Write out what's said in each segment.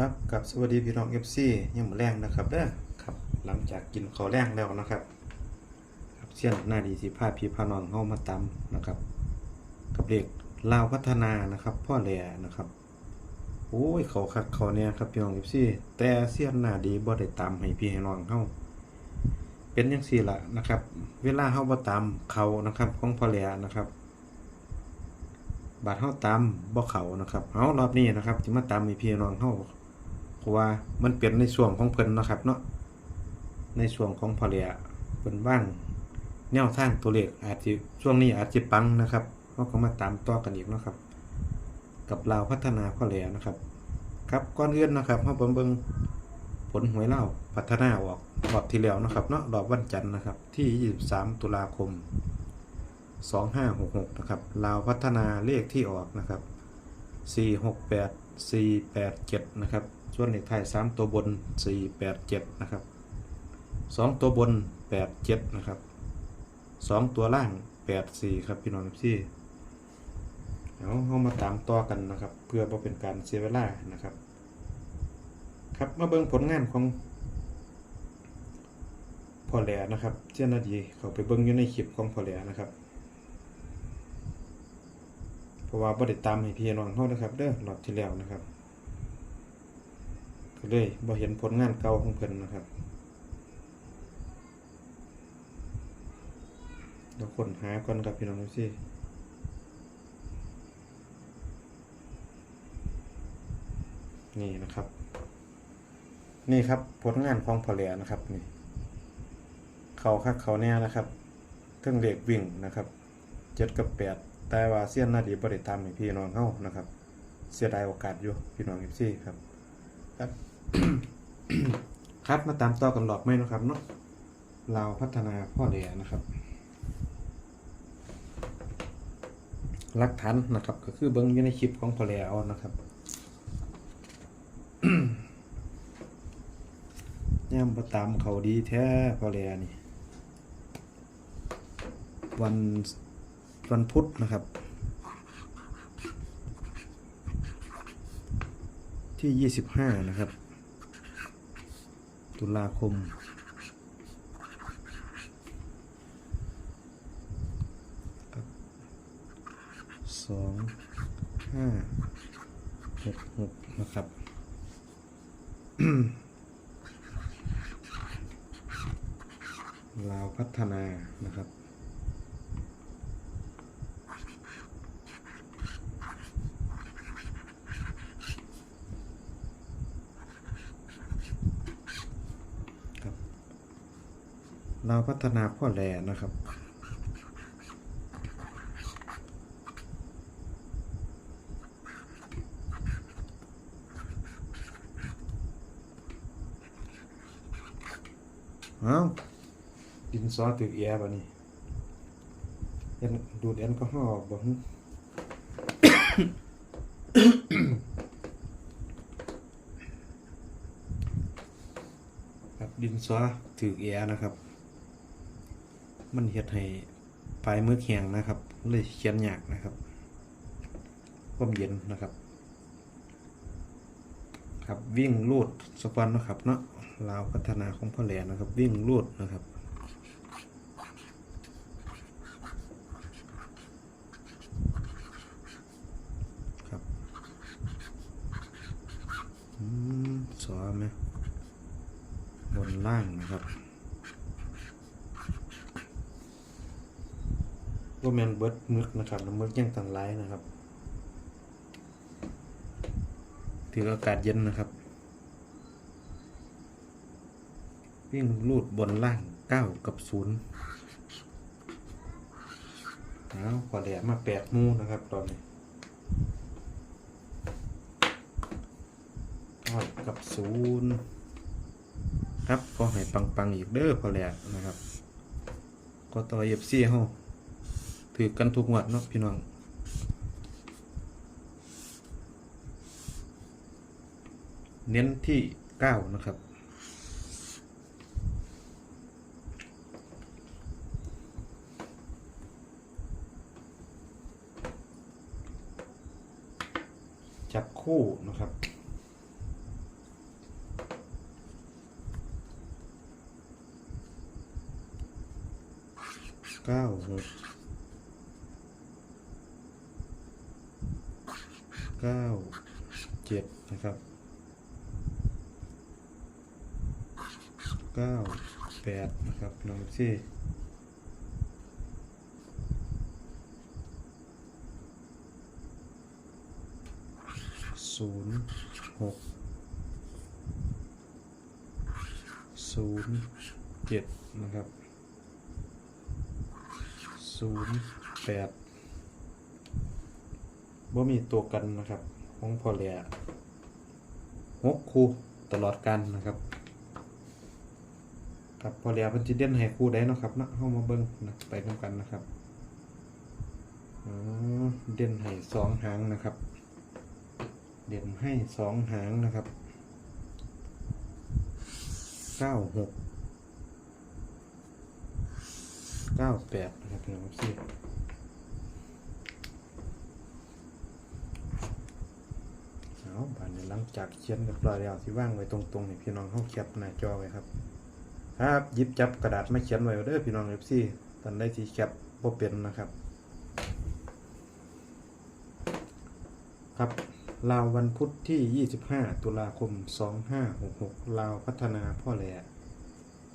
ครับกับสวัสดีพี่น้องเอฟซียังมือแรงนะครับเด้อครับ หลังจากกินข้าวแรงแล้วนะครับครับเสี้ยนหน้าดีสิพาพี่พานองเข้ามาตำนะครับ กับเด็กลาวพัฒนานะครับพ่อแหล่นะครับโอ้ยเขาคักเขาเนี่ยครับพี่น้องเอฟซีแต่เสี้ยนหน้าดีบ่ได้ตำให้พี่ให้น้องเข้าเป็นยังสี่ละนะครับ เวลาเข้าบ่ตำเขานะครับของพ่อแหล่นะครับบาดเฮาตามบ่เขานะครับเอารอบนี้นะครับสิมาตามให้พี่น้องเฮา ราะว่ามันเป็นในส่วนของเพิ่นนะครับเนาะในส่วนของพอเลียเพิ่นว่างแนวทางตัวเลขอาจสิช่วงนี้อาจสิปังนะครับเฮาก็มาตามต่อกันอีกนะครับ กับลาวพัฒนาพอเลียนะครับ ครับก่อนเอื่นนะครับเฮาเบิ่งเบิ่งผลหวยเล่าพัฒนาออกรอบที่แล้วนะครับเนาะรอบวันจันทร์นะครับ ที่ 23 ตุลาคม 2566 นะครับลาวพัฒนาเลขที่ออกนะครับ 468 487 นะครับ ส่วนเลขท้าย3ตัวบน 487 นะครับ 2 ตัวบน 87 นะครับ 2 ตัวล่าง 84 ครับพี่น้องพี่เอาเข้ามาตามต่อกันนะครับ เพื่อเป็นการเสียเวลานะครับ ครับมาเบิ่งผลงานของพอแหลนะครับเจ้าหน้าที่เขาไปเบิ่งอยู่ในคลิปของพอแหลนะครับเพราะว่าบ่ได้ตามให้พี่น้องเฮานะครับเด้อรอบที่แล้วนะครับ ก็เลยบ่เห็นผลงานเก่าของเพิ่นนะครับเดี๋ยวค้นหาก่อนครับพี่น้องดูสินี่นะครับ นี่ครับผลงานของพอแหลนะครับนี่เขาคักเขาแน่นะครับเครื่องเด็กวิ่งนะครับเจ็ดกับแปดแต่ว่าเสี้ยนหน้าดีบริตามให้พี่น้องเฮานะครับ เสียดายโอกาสอยู่พี่น้องเอฟซีครับครับ ครับมาตามต่อกันหลอกไหมนาะครับเนาะลาพัฒนาพ่อแหลนะครับหลักฐานนะครับ ก็คือเบิ้งอยู่ในคลิปของพ่อแหลเอานะครับย่ำประตามเขาดีแท้พ่อแหลนี่ วันวันพุธนะครับ ที่ยี่สิบห้านะครับ ตุลาคม สองห้าหกหกนะครับ ลาวพัฒนานะครับครับ เราพัฒนาพ่อแหลนะครับ เอ้าดินซอตึกแอร์ป่ะนี่เอ็นดูดแอลกอฮอล์อบ่ฮึครับดินซอถือแอร์นะครับ มันเฮ็ดให้ปลายมือแข็งนะครับ เลยเขียนยากนะครับความเย็นนะครับ ครับวิ่งลูดสปอนนะครับเนาะลาวพัฒนาของพ่อแหลนะครับ วิ่งลูดนะครับครับอืมสอไหมบนล่างนะครับ ว่าแมนเบิดมึกนะครับน้ำมึกยังต่างไร้นะครับ ถืออากาศเย็นนะครับ วิ่งลูดบนล่างเก้ากับศูนย์เอาพอแหลมมาแปดมูนะครับตอนนี้เก้ากับศูนย์ครับก็ให้ปังๆอีกเด้อพอแหลมนะครับ ก็ต่อเอฟซีเฮา ถือกันทุกงวดเนาะพี่น้องเน้นที่เก้านะครับจับคู่นะครับ เก้าหก เก้าเจ็ดนะครับเก้าแปดนะครับน้องซี่ศูนย์หกศูนย์เจ็ดนะครับศูนย์แปด บ่มีตัวกันนะครับของพอแหล่หกคู่ตลอดกันนะครับครับพอแหล่เพิ่นสิเด่นให้คู่ใดเนะครับนะเฮามาเบิ่งนะไปนำกันนะครับอ๋อเด่นให้สองหางนะครับ เด่นให้สองหางนะครับเก้าหกเก้าแปดนะครับพี่น้องสิเอาบานนี้หลัง จากเขียนเรียบร้อยแล้วสิว่างไว้ตรงๆให้พี่น้องเข้าแคปหน้าจอไว้ครับ ครับหยิบจับกระดาษมาเขียนไว้เด้อพี่น้องเอฟซีตอนได้ที่แคปบ่เป็นนะครับ ครับลาววันพุธที่ 25 ตุลาคม 2566 ลาวพัฒนาพ่อแหล่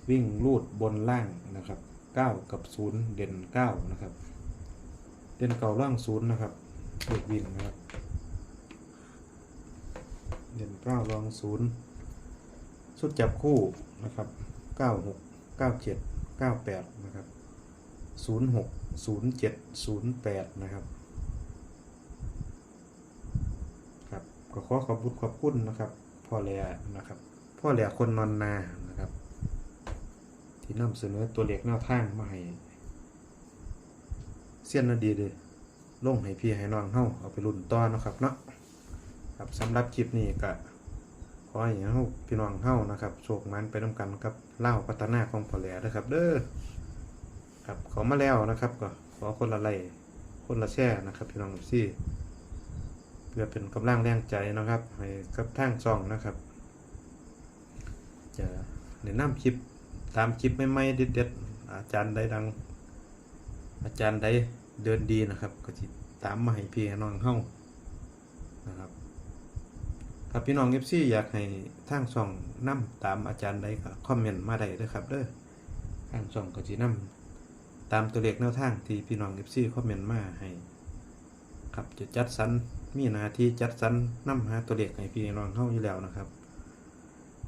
วิ่งลูดบนล่างนะครับ 9 กับ 0 เด่น 9 นะครับ เด่นเก่าล่าง 0 นะครับเด็กวิ่งนะครับ เด่น9รอง0สุดจับคู่นะครับ96 97 98นะครับ06 07 08นะครับครับก็ขอขอบคุณขอบคุณนะครับพ่อแหล่นะครับพ่อแหล่คนนอนนานะครับที่นำเสนอตัวเลขแนวทางมาให้เสี้ยนนาดีเลยลงให้พี่ให้น้องเฮาเอาไปรุ่นต่อนะครับเนาะ ครับสำหรับคลิปนี้ก็ขอให้เฮาพี่น้องเฮานะครับโชคมันไปนํกันกับเล่าพัฒนาของพอแหล่นะครับ เด้อครับขามาแล้วนะครับ ก็ขอคนละไลค์คนละแช่นะครับ พี่น้องซี่เพื่อเป็นกำลังแรงใจนะครับให้กับทางช่องนะครับ จะแนะนำคลิปตามคลิปใหม่ๆเด็ดๆอาจารย์ใดดัง อาจารย์ใดเดินดีนะครับ ก็จิตามมาให้พี่น้องเฮานะครับ ครับพี่น้องเอฟซีอยากให้ทางช่องนํตามอาจารย์ใดก็คอมเมนต์มาได้เด้อครับเด้อทางช่องก็สินํตามตัวเลขแนวทางที่พี่น้องเอฟซีคอมเมนต์มาให้ครับจะจัดสรรมีหน้าที่จัดสรรนำหาตัวเลขให้พี่น้องเข้าอยู่แล้วนะครับ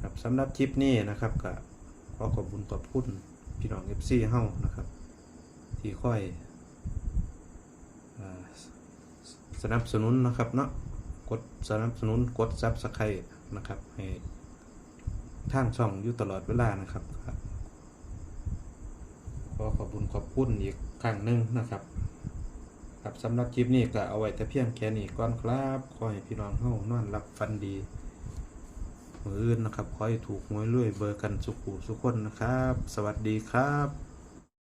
ครับสำหรับคลิปนี้นะครับก็ขอขอบคุณขอบคุณพี่น้อง FC เฮานะครับ ที่ค่อยสนับสนุนนะครับเนาะ กดสนับสนุนกดซับสไครต์นะครับ ให้ทางช่องอยู่ตลอดเวลานะครับขอขอบคุณขอบคุณอีกครั้งหนึ่งนะครับครับสำหรับคลิปนี้ก็เอาไว้แต่เพียงแค่นี้ก่อนครับขอให้พี่น้องเฮานอนรับฟันดีมืออื่นนะครับขอให้ถูกหวยรวยเบอร์กันสุขูสุขคนนะครับ สวัสดีครับ